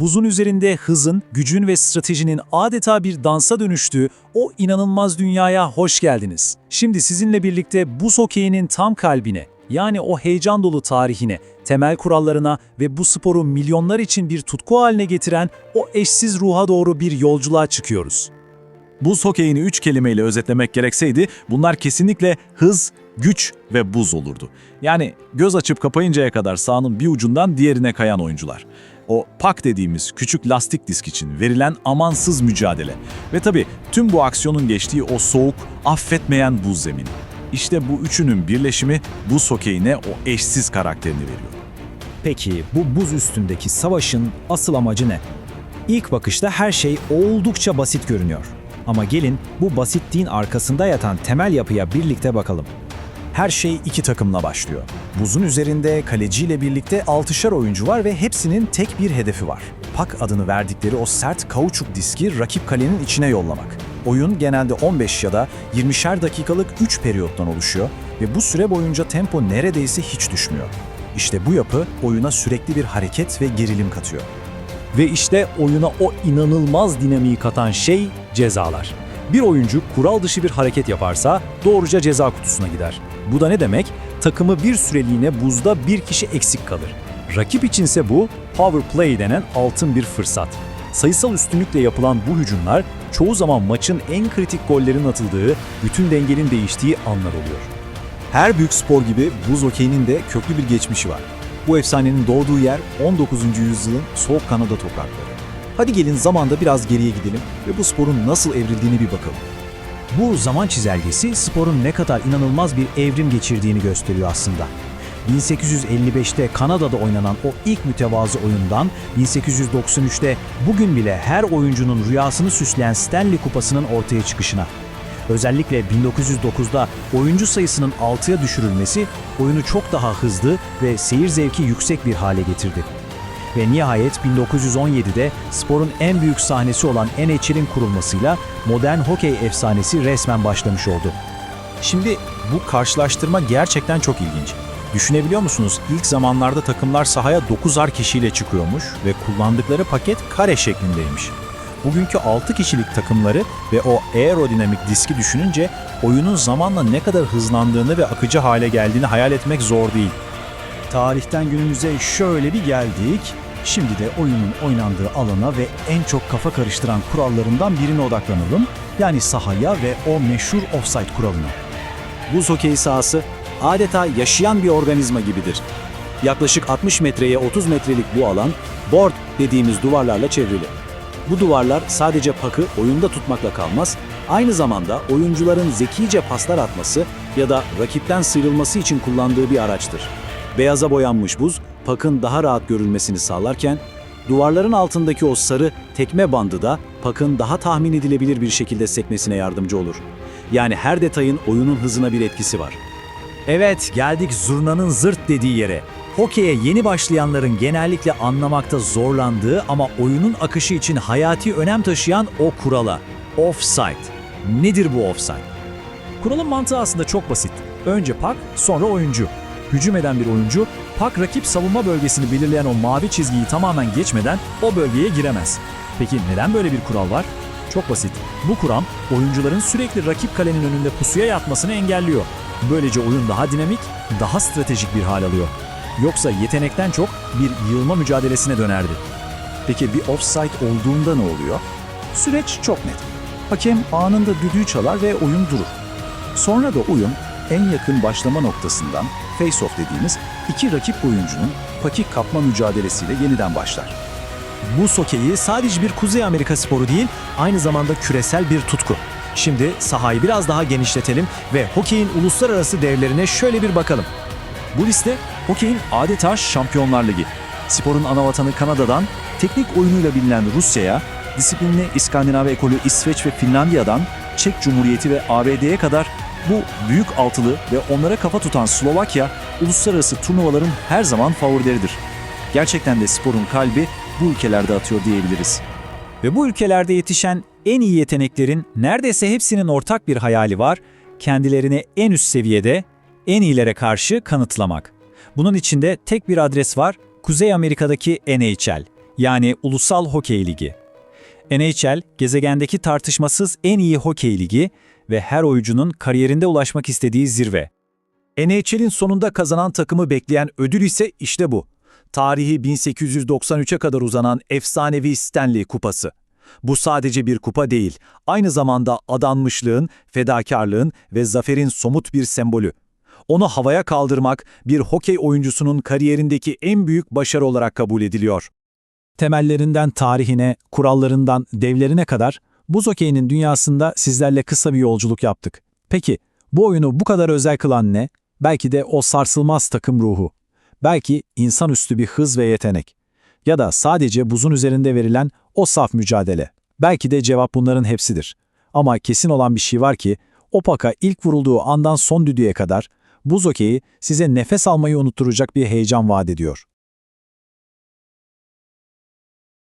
Buzun üzerinde hızın, gücün ve stratejinin adeta bir dansa dönüştüğü o inanılmaz dünyaya hoş geldiniz. Şimdi sizinle birlikte buz hokeyinin tam kalbine, yani o heyecan dolu tarihine, temel kurallarına ve bu sporu milyonlar için bir tutku haline getiren o eşsiz ruha doğru bir yolculuğa çıkıyoruz. Buz hokeyini üç kelimeyle özetlemek gerekseydi bunlar kesinlikle hız, güç ve buz olurdu. Yani göz açıp kapayıncaya kadar sahanın bir ucundan diğerine kayan oyuncular. O pak dediğimiz küçük lastik disk için verilen amansız mücadele. Ve tabii tüm bu aksiyonun geçtiği o soğuk, affetmeyen buz zemini. İşte bu üçünün birleşimi buz hokeyine o eşsiz karakterini veriyor. Peki bu buz üstündeki savaşın asıl amacı ne? İlk bakışta her şey oldukça basit görünüyor. Ama gelin bu basitliğin arkasında yatan temel yapıya birlikte bakalım. Her şey iki takımla başlıyor. Buzun üzerinde kaleciyle birlikte 6'şar oyuncu var ve hepsinin tek bir hedefi var. Pak adını verdikleri o sert kauçuk diski rakip kalenin içine yollamak. Oyun genelde 15 ya da 20'şer dakikalık 3 periyottan oluşuyor ve bu süre boyunca tempo neredeyse hiç düşmüyor. İşte bu yapı oyuna sürekli bir hareket ve gerilim katıyor. Ve işte oyuna o inanılmaz dinamiği katan şey cezalar. Bir oyuncu kural dışı bir hareket yaparsa doğruca ceza kutusuna gider. Bu da ne demek? Takımı bir süreliğine buzda bir kişi eksik kalır. Rakip içinse bu power play denen altın bir fırsat. Sayısal üstünlükle yapılan bu hücumlar çoğu zaman maçın en kritik gollerin atıldığı, bütün dengenin değiştiği anlar oluyor. Her büyük spor gibi buz hokeyinin de köklü bir geçmişi var. Bu efsanenin doğduğu yer 19. yüzyılın soğuk Kanada toprakları. Hadi gelin zamanda biraz geriye gidelim ve bu sporun nasıl evrildiğini bir bakalım. Bu zaman çizelgesi sporun ne kadar inanılmaz bir evrim geçirdiğini gösteriyor aslında. 1855'te Kanada'da oynanan o ilk mütevazı oyundan 1893'te bugün bile her oyuncunun rüyasını süsleyen Stanley Kupası'nın ortaya çıkışına. Özellikle 1909'da oyuncu sayısının 6'ya düşürülmesi oyunu çok daha hızlı ve seyir zevki yüksek bir hale getirdi. Ve nihayet 1917'de sporun en büyük sahnesi olan NHL'in kurulmasıyla modern hokey efsanesi resmen başlamış oldu. Şimdi bu karşılaştırma gerçekten çok ilginç. Düşünebiliyor musunuz? İlk zamanlarda takımlar sahaya 9'ar kişiyle çıkıyormuş ve kullandıkları paket kare şeklindeymiş. Bugünkü 6 kişilik takımları ve o aerodinamik diski düşününce oyunun zamanla ne kadar hızlandığını ve akıcı hale geldiğini hayal etmek zor değil. Tarihten günümüze şöyle bir geldik. Şimdi de oyunun oynandığı alana ve en çok kafa karıştıran kurallarından birine odaklanalım. Yani sahaya ve o meşhur offside kuralına. Buz hokeyi sahası adeta yaşayan bir organizma gibidir. Yaklaşık 60 metreye 30 metrelik bu alan board dediğimiz duvarlarla çevrili. Bu duvarlar sadece pakı oyunda tutmakla kalmaz, aynı zamanda oyuncuların zekice paslar atması ya da rakipten sıyrılması için kullandığı bir araçtır. Beyaza boyanmış buz, pakın daha rahat görülmesini sağlarken, duvarların altındaki o sarı tekme bandı da pakın daha tahmin edilebilir bir şekilde sekmesine yardımcı olur. Yani her detayın oyunun hızına bir etkisi var. Evet, geldik zurnanın zırt dediği yere. Hokeye yeni başlayanların genellikle anlamakta zorlandığı ama oyunun akışı için hayati önem taşıyan o kurala. Offside. Nedir bu offside? Kuralın mantığı aslında çok basit. Önce pak, sonra oyuncu. Hücum eden bir oyuncu, pak rakip savunma bölgesini belirleyen o mavi çizgiyi tamamen geçmeden o bölgeye giremez. Peki neden böyle bir kural var? Çok basit. Bu kuram oyuncuların sürekli rakip kalenin önünde pusuya yatmasını engelliyor. Böylece oyun daha dinamik, daha stratejik bir hal alıyor. Yoksa yetenekten çok bir yığılma mücadelesine dönerdi. Peki bir offside olduğunda ne oluyor? Süreç çok net. Hakem anında düdüğü çalar ve oyun durur. Sonra da oyun en yakın başlama noktasından face-off dediğimiz iki rakip oyuncunun pakik kapma mücadelesiyle yeniden başlar. Bu hokeyi sadece bir Kuzey Amerika sporu değil, aynı zamanda küresel bir tutku. Şimdi sahayı biraz daha genişletelim ve hokeyin uluslararası devlerine şöyle bir bakalım. Bu liste hokeyin adeta Şampiyonlar Ligi. Sporun anavatanı Kanada'dan, teknik oyunuyla bilinen Rusya'ya, disiplinli İskandinav ekolü İsveç ve Finlandiya'dan, Çek Cumhuriyeti ve ABD'ye kadar bu büyük altılı ve onlara kafa tutan Slovakya, uluslararası turnuvaların her zaman favorileridir. Gerçekten de sporun kalbi bu ülkelerde atıyor diyebiliriz. Ve bu ülkelerde yetişen en iyi yeteneklerin neredeyse hepsinin ortak bir hayali var, kendilerini en üst seviyede, en iyilere karşı kanıtlamak. Bunun içinde tek bir adres var, Kuzey Amerika'daki NHL. yani Ulusal Hokey Ligi. NHL, gezegendeki tartışmasız en iyi hokey ligi ve her oyuncunun kariyerinde ulaşmak istediği zirve. NHL'in sonunda kazanan takımı bekleyen ödül ise işte bu. Tarihi 1893'e kadar uzanan efsanevi Stanley Kupası. Bu sadece bir kupa değil, aynı zamanda adanmışlığın, fedakarlığın ve zaferin somut bir sembolü. Onu havaya kaldırmak bir hokey oyuncusunun kariyerindeki en büyük başarı olarak kabul ediliyor. Temellerinden tarihine, kurallarından devlerine kadar buz hokeyinin dünyasında sizlerle kısa bir yolculuk yaptık. Peki bu oyunu bu kadar özel kılan ne? Belki de o sarsılmaz takım ruhu. Belki insanüstü bir hız ve yetenek. Ya da sadece buzun üzerinde verilen o saf mücadele. Belki de cevap bunların hepsidir. Ama kesin olan bir şey var ki, o paka ilk vurulduğu andan son düdüğe kadar buz hokeyi size nefes almayı unutturacak bir heyecan vaat ediyor.